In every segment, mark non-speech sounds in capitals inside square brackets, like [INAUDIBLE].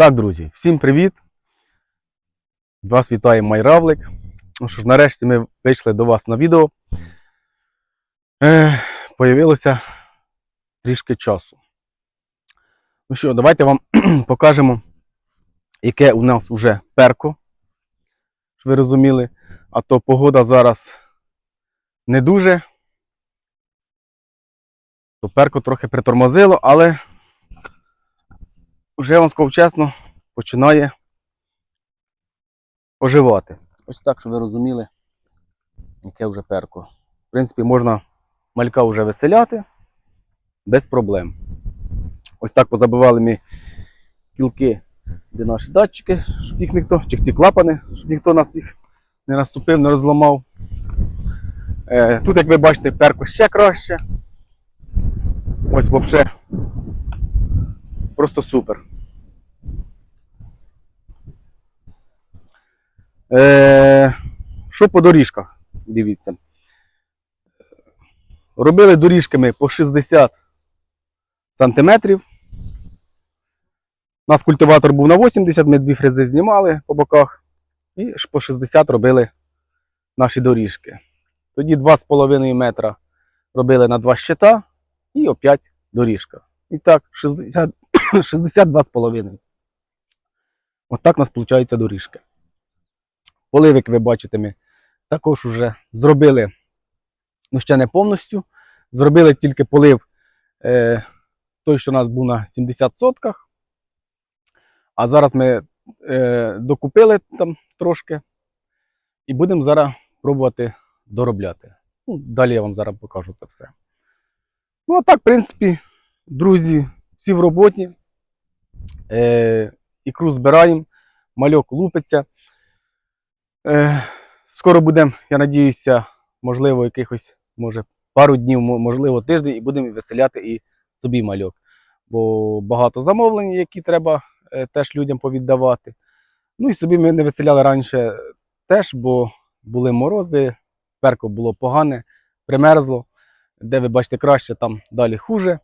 Так, друзі, всім привіт! Вас вітає Майравлик. Ну що ж, нарешті ми вийшли до вас на відео. Е, появилося трішки часу. Ну що, давайте вам [CLEARS THROAT] покажемо, яке у нас вже перко. Щоб ви розуміли, а то погода зараз не дуже. То перко трохи притормозило, але вже вам скажу чесно, починає оживати. Ось так, щоб ви розуміли, яке вже перко. В принципі, можна малька вже веселяти без проблем. Ось так позабивали ми кілки, де наші датчики, щоб їх ніхто, чи ці клапани, щоб ніхто нас їх не наступив, не розламав. Е, тут, як ви бачите, перко ще краще. Ось взагалі просто супер. Е, що по доріжках? Дивіться. Робили доріжками по 60 сантиметрів. У нас культиватор був на 80, ми дві фрези знімали по боках. І по 60 робили наші доріжки. Тоді 2,5 метра робили на два щита і опять доріжка. І так, 60, 62,5. От так у нас виходить доріжка. Полив, як ви бачите, ми також вже зробили, ну ще не повністю. Зробили тільки полив е, той, що у нас був на 70 сотках. А зараз ми е, докупили там трошки і будемо зараз пробувати доробляти. Ну, далі я вам зараз покажу це все. Ну, а так, в принципі, друзі, всі в роботі. Е, ікру збираємо, мальок лупиться. Е, скоро будемо, я надіюся, можливо, якихось, може, пару днів, можливо, тиждень, і будемо веселяти і собі мальок. Бо багато замовлень, які треба е, теж людям повіддавати. Ну і собі ми не веселяли раніше теж, бо були морози, перко було погане, примерзло. Де ви бачите краще, там далі хуже.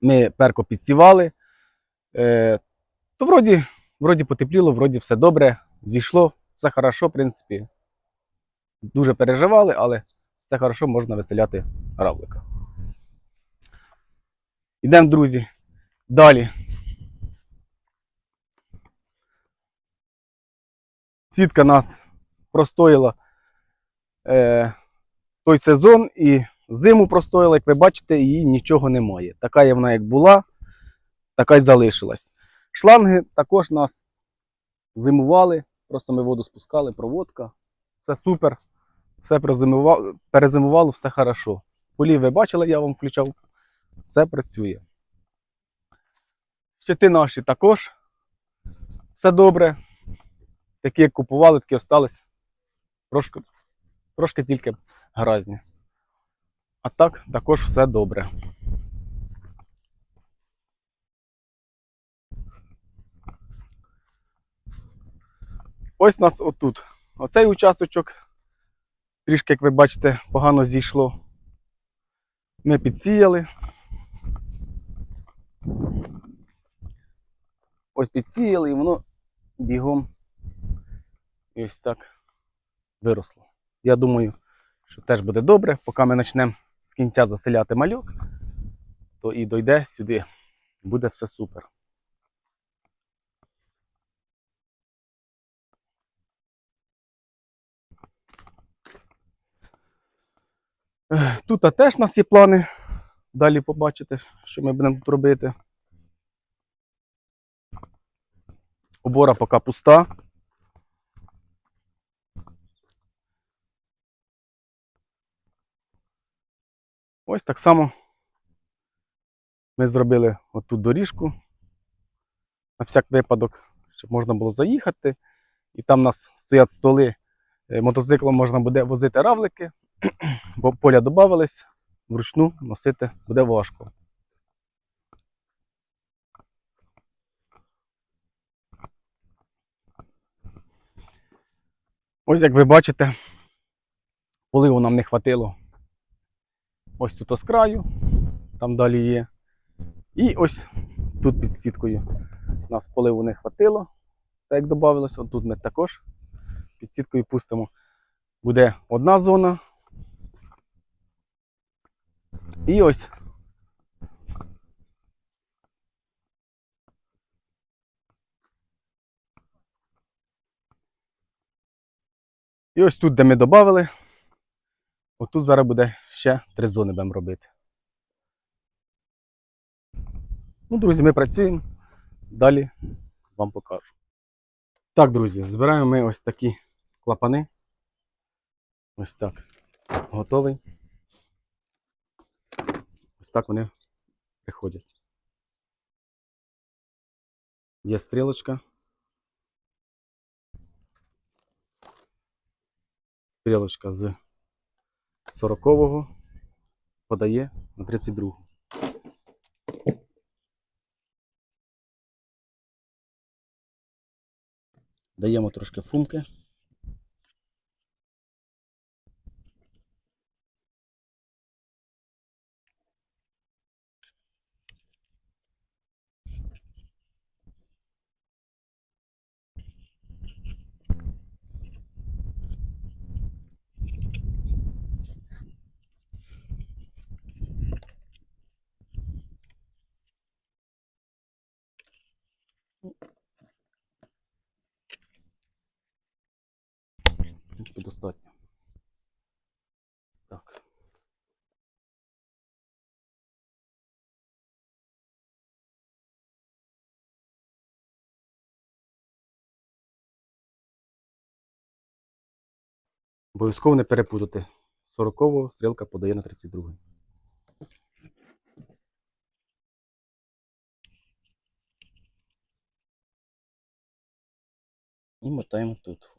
Ми перко підсівали. Е, то вроді, вроді потепліло, вроді все добре, зійшло, все хорошо, в принципі. Дуже переживали, але все хорошо, можна веселяти равлика. Ідемо, друзі. Далі. Сітка нас простоїла е, той сезон і зиму простоїла, як ви бачите, її нічого немає. Така є вона, як була, така й залишилась. Шланги також нас зимували, просто ми воду спускали, проводка. Все супер. Все перезимувало, все хорошо. Полів ви бачили, я вам включав. Все працює. Щити наші також. Все добре. Такі, як купували, такі остались. Трошки, трошки тільки гразні. А так, також все добре. Ось нас отут. Оцей участочок, трішки, як ви бачите, погано зійшло. Ми підсіяли. Ось підсіяли і воно бігом і ось так виросло. Я думаю, що теж буде добре, поки ми почнемо з кінця заселяти малюк, то і дойде сюди. Буде все супер. Тут теж у нас є плани. Далі побачите, що ми будемо тут робити. Обора поки пуста. Ось так само ми зробили отут доріжку на всяк випадок, щоб можна було заїхати. І там у нас стоять столи. Е, Мотоциклом можна буде возити равлики, [CLEARS THROAT] поля додавались, вручну носити буде важко. Ось як ви бачите, поливу нам не хватило. Ось тут ось краю, там далі є. І ось тут під сіткою. нас поливу не хватило, так як додавалося. Тут ми також під сіткою пустимо. Буде одна зона. І ось. І ось тут, де ми додали, отут зараз буде ще три зони будемо робити. Ну, друзі, ми працюємо. Далі вам покажу. Так, друзі, збираємо ми ось такі клапани. Ось так. Готовий. Ось так вони приходять. Є стрілочка. Стрілочка з 40-го подає на 32-го. Даємо трошки фумки. Принципі, достатньо. Так. Обов'язково не перепутати. 40-го стрілка подає на 32-й. І мотаємо тут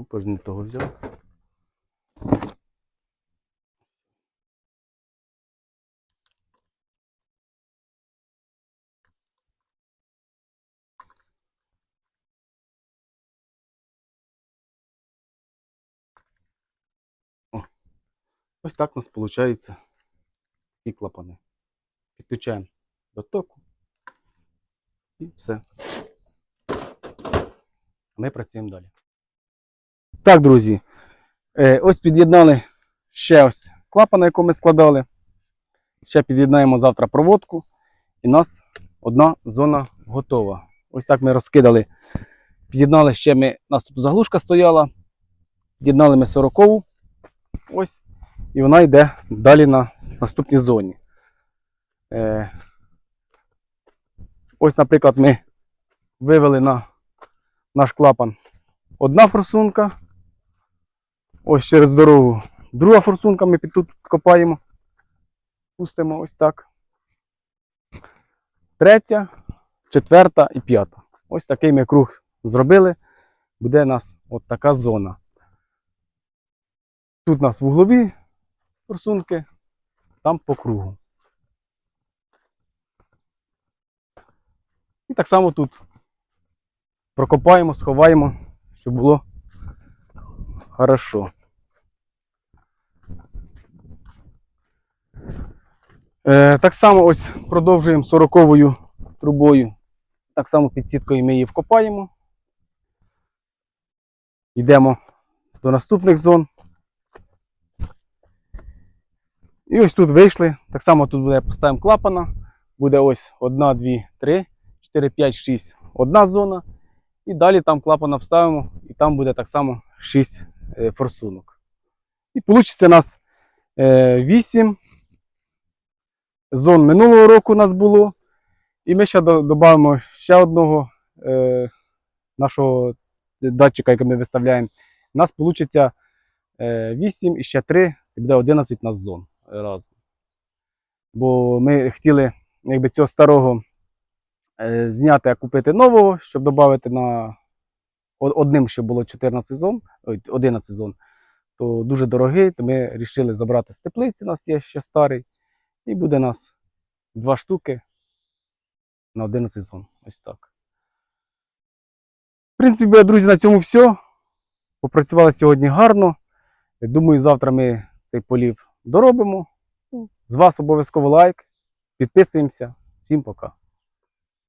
Ну, пож не того взяв. О, ось так у нас виходить і клапани. Підключаємо до току і все. Ми працюємо далі. Так, друзі, е, ось під'єднали ще ось клапан, який ми складали. Ще під'єднаємо завтра проводку. І у нас одна зона готова. Ось так ми розкидали. Під'єднали ще ми. У нас тут заглушка стояла. Під'єднали ми 40-ву. Ось. І вона йде далі на наступній зоні. Е, ось, наприклад, ми вивели на наш клапан одна форсунка. Ось через дорогу. Друга форсунка ми під тут копаємо. Пустимо ось так. Третя, четверта і п'ята. Ось такий ми круг зробили. Буде у нас от така зона. Тут у нас вуглові форсунки, там по кругу. І так само тут прокопаємо, сховаємо, щоб було хорошо. Е, так само ось продовжуємо 40-ю трубою. Так само під сіткою ми її вкопаємо. Йдемо до наступних зон. І ось тут вийшли. Так само тут буде поставимо клапана. Буде ось 1, 2, 3, 4, 5, 6. Одна зона. І далі там клапана вставимо, і там буде так само 6 е, форсунок. І вийде у нас е, 8 зон минулого року у нас було. І ми ще додамо ще одного е, нашого датчика, який ми виставляємо. У нас вийде 8 і ще 3, і буде 11 у нас зон разом. Бо ми хотіли якби, цього старого е, зняти, а купити нового, щоб додати на одним, що було 14 зон, 11 зон, то дуже дорогий, то ми вирішили забрати з теплиці, у нас є ще старий, і буде нас два штуки на 11 зон. Ось так. В принципі, друзі, на цьому все. Попрацювали сьогодні гарно. Думаю, завтра ми цей полів доробимо. Ну, З вас обов'язково лайк. Підписуємося. Всім пока.